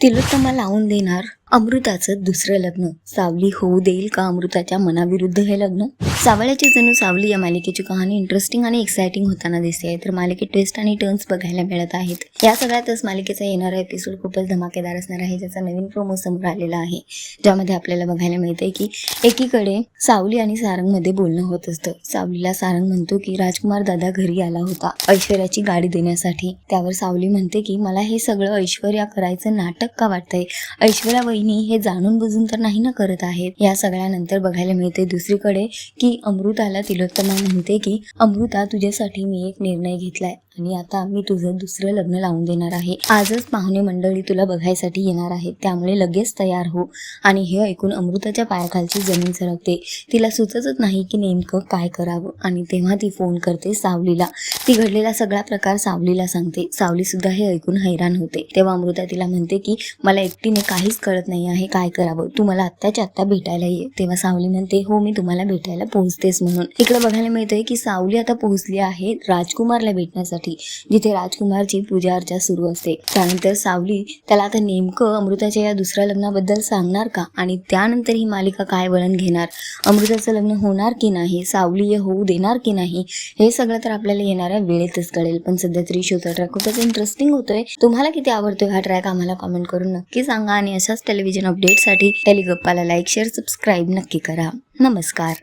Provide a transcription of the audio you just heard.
तिलोत्तमा लावून देणार. अमृताचं दुसरं लग्न. सावली होऊ देईल का अमृताच्या मनाविरुद्ध हे लग्न? सावळ्याची जणू सावली या मालिकेची कहाणी इंटरेस्टिंग आणि एक्साइटिंग होताना दिसते. तर मालिकेत ट्विस्ट आणि टर्न्स बघायला मिळत आहेत. या सगळ्यातच मालिकेचा येणारा एपिसोड खूपच धमाकेदार असणार आहे ज्याचा नवीन प्रोमो समोर आलेला आहे. ज्यामध्ये आपल्याला बघायला मिळते की एकीकडे सावली आणि सारंगमध्ये बोलणं होत असतं. सावलीला सारंग म्हणतो की राजकुमार दादा घरी आला होता ऐश्वर्याची गाडी देण्यासाठी. त्यावर सावली म्हणते की मला हे सगळं ऐश्वर्या करायचं नाटक का वाटतंय? ऐश्वर्या वहिनी हे जाणून बुजून तर नाही ना करत आहेत. या सगळ्यानंतर बघायला मिळते दुसरीकडे की अमृताला तिलोत्तमा म्हणते की अमृता तुझ्यासाठी मी एक निर्णय घेतलाय. आणि आता मी तुझं दुसरं लग्न लावून देणार आहे. आजच पाहुणे मंडळी तुला बघायसाठी येणार आहे त्यामुळे लगेच तयार हो. आणि हे ऐकून अमृताच्या पायाखालची जमीन सरकते. तिला सुचतच नाही की नेमकं काय करावं. आणि तेव्हा ती फोन करते सावलीला. ती घडलेला सगळा प्रकार सावलीला सांगते. सावली सुद्धा हे ऐकून हैराण होते. तेव्हा अमृता तिला म्हणते की मला एकटीने काहीच कळत नाही आहे. काय करावं? तू मला आत्ताच्या आत्ता भेटायला ये. तेव्हा सावली म्हणते हो मी तुम्हाला भेटायला पोहोचतेस म्हणून. इकडे बघायला मिळतंय की सावली आता पोहोचली आहे राजकुमारला भेटण्यासाठी. जिथे राजकुमारची पूजा अर्चा सुरू असते. त्यानंतर सावली त्याला आता नेमकं अमृताच्या या दुसऱ्या लग्नाबद्दल सांगणार का? आणि त्यानंतर ही मालिका काय वळण घेणार? अमृताचं लग्न होणार की नाही? सावली होऊ देणार की नाही? हे सगळं तर आपल्याला येणाऱ्या वेळेतच कळेल. पण सध्या तरी शोचा ट्रॅक खूपच इंटरेस्टिंग होतोय. तुम्हाला किती आवडतोय हा ट्रॅक आम्हाला कमेंट करून नक्की सांगा. आणि अशाच टेलिव्हिजन अपडेटसाठी टेलिगप्पाला लाईक शेअर सबस्क्राईब नक्की करा. नमस्कार.